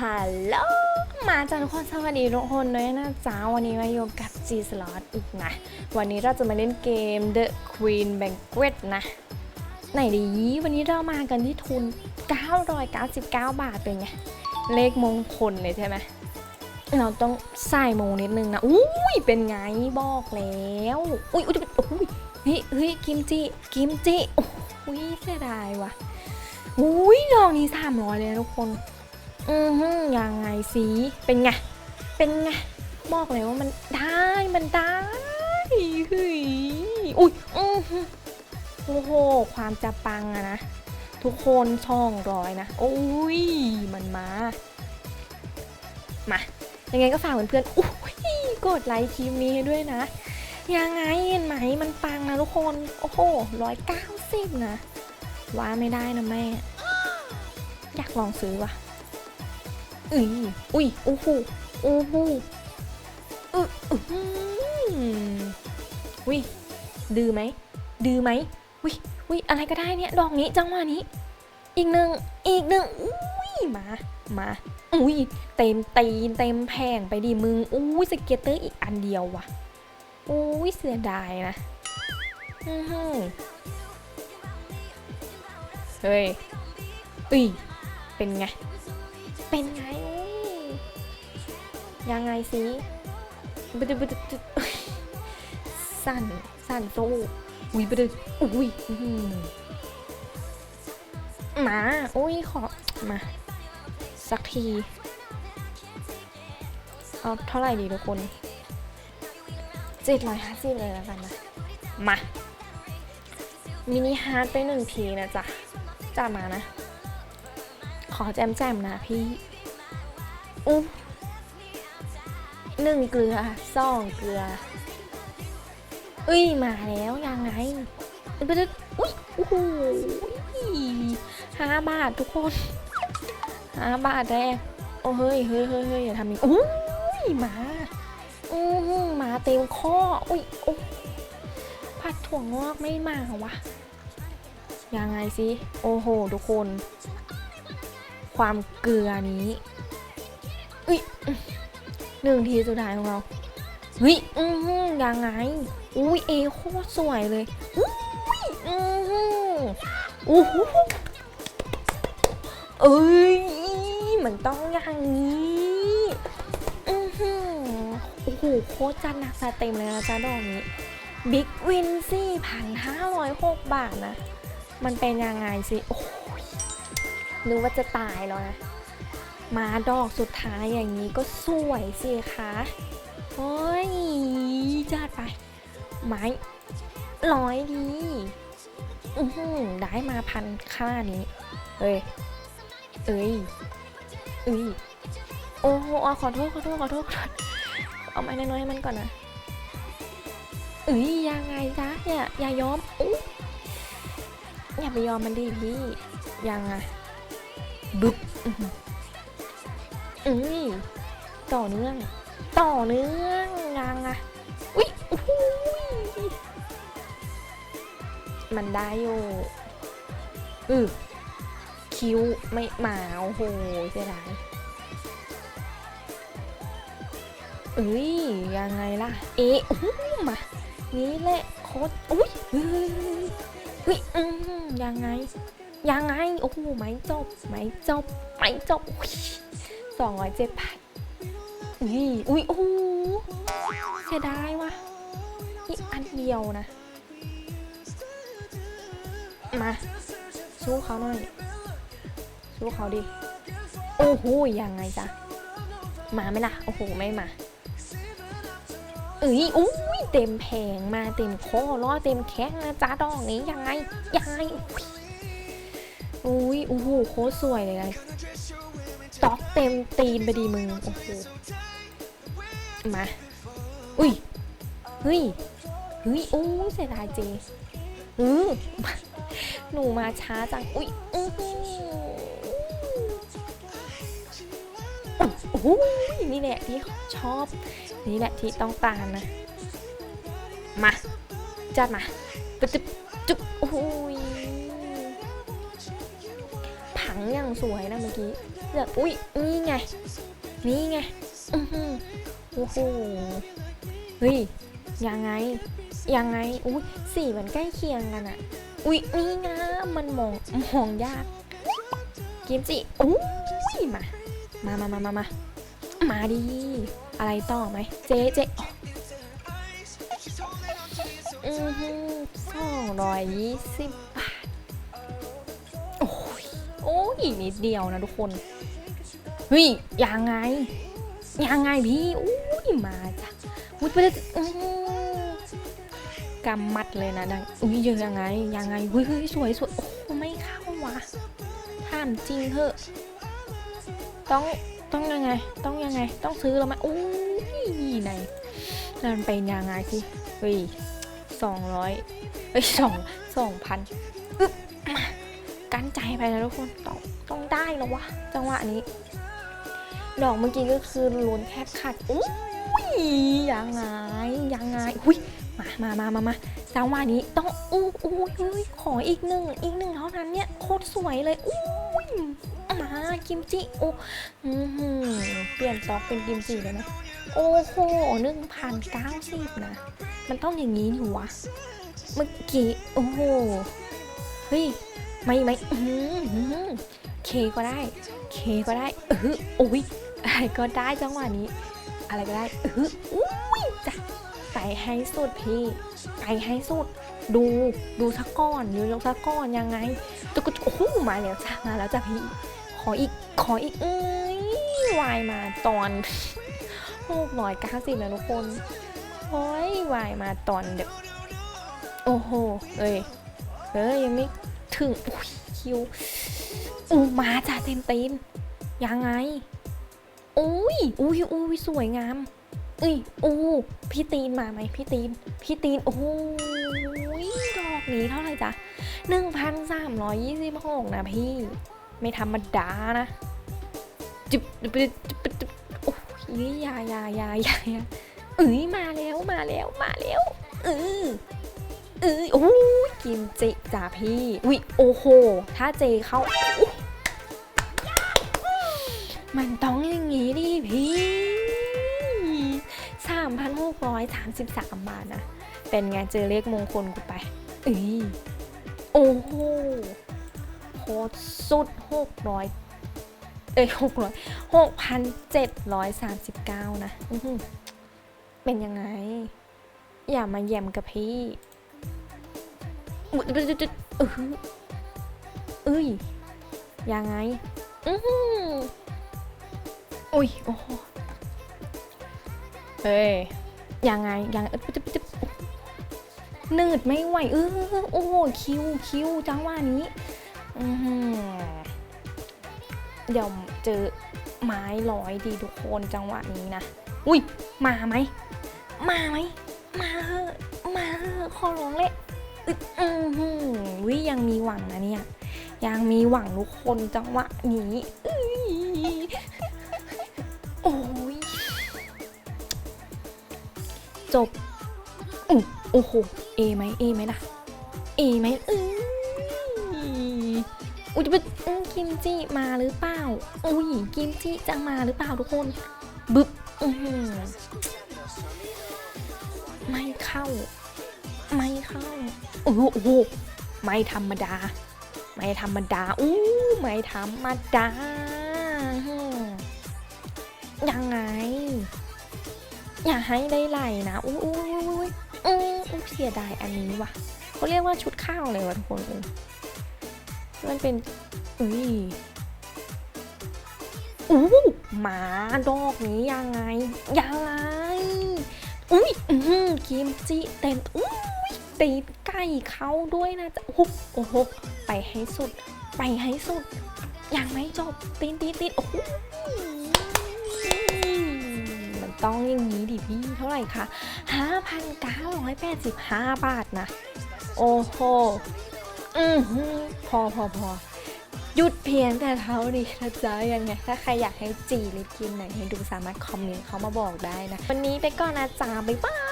ฮัลโหลมาจากทุกคนสวัสดีทุกคนด้วยนะจ๊ะวันนี้มาอยู่กับ G Slot อีกนะ วันนี้เราจะมาเล่นเกม The Queen Banquet นะ ไหนดี วันนี้เรามากันที่ทุน 999 บาทเป็นไง เลขมงคลเลยใช่ไหมเราต้องใส่มงนิดนึงนะ อุ้ยเป็นไงบอกแล้ว อุ้ยอุ้ยอุ้ยเฮ้ยเฮ้ยกิมจิกิมจิอุ้ยเสียดายว่ะอุ้ยดอกนี้สามร้อยเลยทุกคน อือฮึยังไงสิเป็นไง เป็นไง บอกเลยว่ามันได้มันได้เฮ้ยอุ้ยอือฮึโอ้โห ความจะปังอะนะ ทุกคนช่องร้อยนะ โอ้ย มันมา มา ยังไงก็ฝากเพื่อนๆอุ้ยกดไลค์คลิปนี้ให้ด้วยนะ ยังไงเห็นไหมมันปังนะทุกคน โอ้โหร้อยเก้าสิบนะ ว่าไม่ได้นะแม่ อยากลองซื้อว่ะ อุ้ยอุ้ยโอ้หโอ้โหอืออื้อหืออุ้ยดื้อไหมดื้อไหมอุ้ยอุ้ยอะไรก็ได้เนี่ยดอกนี้จังหวะนี้ อีกหนึ่งอีกหนึ่งอุ้ยมามาอุ้ยเต็มตีนเต็มแผงไปดิมึงอุ้ยสเก็ตเตอร์อีกอันเดียวว่ะอุ้ยเสียดายนะอือหือเฮ้ยอุ้ยเป็นไง เป็นไง ยังไงสิบึดบึดบึดสั่น สั่นโซอุ้ยบึดอุ้ยหมา อุ้ยขอ มา สักที เอาเท่าไหร่ดีทุกคนเจ็ดร้อยห้าสิบเลยแล้วกันนะ มา มินิฮาร์ดไปหนึ่งทีนะจ๊ะจัดมานะ ขอแจมแจมๆนะพี่อุ๊บหนึ่งเกลือสองเกลือเอ้ยมาแล้วยังไงไปดอุ้ยโอ้โหห้าบาททุกคนห้าบาทแรกโอ้เฮ้ยเฮ้ยเฮ้ยเฮ้ยอย่าทำอีกอุ้ยมาอือมาเต็มข้ออุ้ยโอ้ผัดถั่วงอกไม่มาวะยังไงสิโอ้โห ทุกคน ความเกลือนี้อุ้ยหนึ่งทีสุดท้ายของเราเฮ้ยอือหือยังไง อุ้ยเอโคตรสวยเลยอุ้ยอือหืออู้หูเอ้ยมันต้องอย่างนี้อือหือโอ้โหโคตรจัดหนักเต็มเลยนะจ๊ะดอกนี้บิ๊กวินสี่พันห้าร้อยหกบาทนะ มันเป็นยังไงสิ โอ้ย นึกว่าจะตายแล้วนะ มาดอกสุดท้ายอย่างนี้ก็สวยสิคะโอ้ยจัดไป ไม้ร้อยดี อือหือได้มาพันค่านี้ เอ้ย เอ้ย เอ้ย โอ้โหขอโทษขอโทษขอโทษ เอาไม้น้อยๆให้มันก่อนนะเอ้ยยังไงจ๊ะอย่าอย่ายอมอุ๊ยอย่าไปยอมมันดิพี่ยังอะ บึ๊บอื้อหืออุ้ยต่อเนื่อง ต่อเนื่องยังอะอุ้ยอู้หูยมันได้อยู่อือคิ้วไม่มาโอ้โหเสียดายเอ้ยยังไงล่ะ เอ๊ะอู้หูมานี่แหละโคตรอุ้ยเฮ้ยเฮ้ยอืมยังไง ยังไง โอ้โหไม่จบไม่จบไม่จบสองร้อยเจ็ดพันอุ้ยอุ้ยโอ้โหเสียดายว่ะอีกอันเดียวนะ มาสู้เขาหน่อยสู้เขาดิ โอ้โหยังไงจ๊ะ มาไหมล่ะ โอ้โห ไม่มาเอ้ยอุ้ยเต็มแผงมาเต็มคอล้อเต็มแข้งนะจ๊ะดอกนี้ยังไง ยังไง อุ้ยโอ้โหโคตรสวยเลยนะตอกเต็มตีนไปดีมึง โอ้โห มา อุ้ย เฮ้ย เฮ้ย โอ้เสียดายเจเออหนูมาช้าจัง อุ้ยอื้หือโอ้โหนี่แหละที่ชอบ นี่แหละที่ต้องการนะ มา จัดมาปึ๊บจึ๊บจุ๊บโอ้ย งอย่างสวยนะเมื่อกี้เลือกอุ้ยนี่ไง นี่ไงอือหือโอ้โหเฮ้ยยังไง ยังไง อุ้ยสีมันใกล้เคียงกันอะอุ้ยนี่ไงมันมองมองยากกิมจิอุ้ยมา มามามามามามาดี อะไรต่อไหม เจ๊เจ๊อือหือสองร้อยยี่สิบบ โอ้ยนิดเดียวนะทุกคนเฮ้ยยังไงยังไงพี่อุ้ยมาจ้ะอุ้ยไปเลยอื้กำมัดเลยนะดังอุ้ยยังไงยังไงเฮ้ยสวยสวยโอ้ไม่เข้าวะถามจริงเถอะต้องต้องยังไง ต้องยังไง ต้องซื้อแล้วไหมอุ้ยไหนนั่นเป็นยังไงสิเฮ้ยสองร้อยเฮ้ยสองสองพันอึ๊บมา กันใจไปนะทุกคนต้องต้องได้แล้ววะจังหวะนี้ ดอกเมื่อกี้ก็คือลุ้นแทบขาดอุ้ยยังไงยังไงอุ้ยมามามามามาจังหวะนี้ต้องอู้อู้เฮ้ยขออีกหนึ่งอีกหนึ่งเท่านั้นเนี่ยโคตรสวยเลยอุ้ยมากิมจิโอ้อือหือเปลี่ยนซอกเป็นกิมจิเลยไหมโอ้โหหนึ่งพันเก้าสิบนะ มันต้องอย่างนี้อยู่วะเมื่อกี้โอ้โหเฮ้ย ไม่ไม่อื้อหืออื้อหือเคก็ได้ เคก็ได้เออโอ้ยอะไรก็ได้จังหวะนี้ อะไรก็ได้เอออุ้ยจ้ะไปให้สุดพี่ไปให้สุด ดูดูสักก้อนดูสักก้อนยังไงตุกตุโอ้โหมาแล้วจ้ะมาแล้วจ้ะพี่ ขออีกขออีกเอ้ยวายมาตอนหกร้อยเก้าสิบแล้วทุกคนโอ้ยวายมาตอนเด็กโอ้โหเอ้ยเอ้ยยังไม่ ถึงอุ้ยคิวอูมาจ้ะเต็มเตีนยังไงอุ้ยอุ้ยอุ้ยสวยงามเอ้ยอู้พี่ตีนมาไหมพี่ตีน พี่ตีนโอ้ยดอกนี้เท่าไหร่จ๊ะหนึ่งพันสามร้อยยี่สิบหกนะพี่ ไม่ธรรมดานะจิบจิบจิบจิบโอ้ยยายายายายาเอ้ยมาแล้วมาแล้วมาแล้วเออเออโอ้ กิมจิจ้าพี่อุ้ยโอ้โห ถ้าเจเข้าอุ๊ยมันต้องอย่างงี้ดิพี่สามพันหกร้อยสามสิบสามบาทนะ เป็นไงเจอเลขมงคลกูไปเอ้ยโอ้โหโคตรสุดหกร้อยเอ้ยหกร้อยหกพันเจ็ดร้อยสามสิบเก้านะ เป็นยังไง อย่ามาแย่มกับพี่ เออเอ้ยยังไงอือหืออุ้ยโอ้โหเฮ้ยยังไงยังเอ้ยจุ๊บจุ๊บหนืดไม่ไหวเออโอ้โหคิวคิวจังหวะนี้อือหือเดี๋ยวเจอไม้ร้อยดีทุกคนจังหวะนี้นะ อุ้ยมาไหม มาไหม มาเถอะมาเถอะขอร้องเลย อึดอือหือวิยังมีหวังนะเนี่ย ยังมีหวังทุกคนจังหวะนี้โอ้ยจบโอ้โหเอไหมเอไหมนะเอไหมเอ้ยอุ้ยจะเป็นกิมจิมาหรือเปล่า อุ้ยกิมจิจะมาหรือเปล่าทุกคนบึบอือหือไม่เข้าไม่เข้า โอ้โหโหไม่ธรรมดา ไม่ธรรมดา อู้ไม่ธรรมดา ยังไง อย่าให้ได้ไหลนะอู้อู้อู้อู้อู้หูเสียดายอันนี้ว่ะเขาเรียกว่าชุดข้าวเลยวะทุกคนเออมันเป็น อุ้ยอู้หมาดอกนี้ยังไง ยังไง อุ้ยอื้อหือกิมจิเต็มอุ้ยตีน ไก่เขาด้วยนะจ๊ะโอ้โห ไปให้สุด ไปให้สุด ยังไม่จบ ตีนตีนตีนโอ้โหมันต้องอย่างนี้ดิพี่ เท่าไหร่คะ5,985 บาทนะ โอ้โห อือหือพอพอพอหยุดเพียงแต่เท่านี้นะจ๊ะยังไง ถ้าใครอยากให้จีหรือกินไหนให้ดูสามารถคอมเมนต์เข้ามาบอกได้นะ วันนี้ไปก่อนนะจ๊ะบ๊ายบาย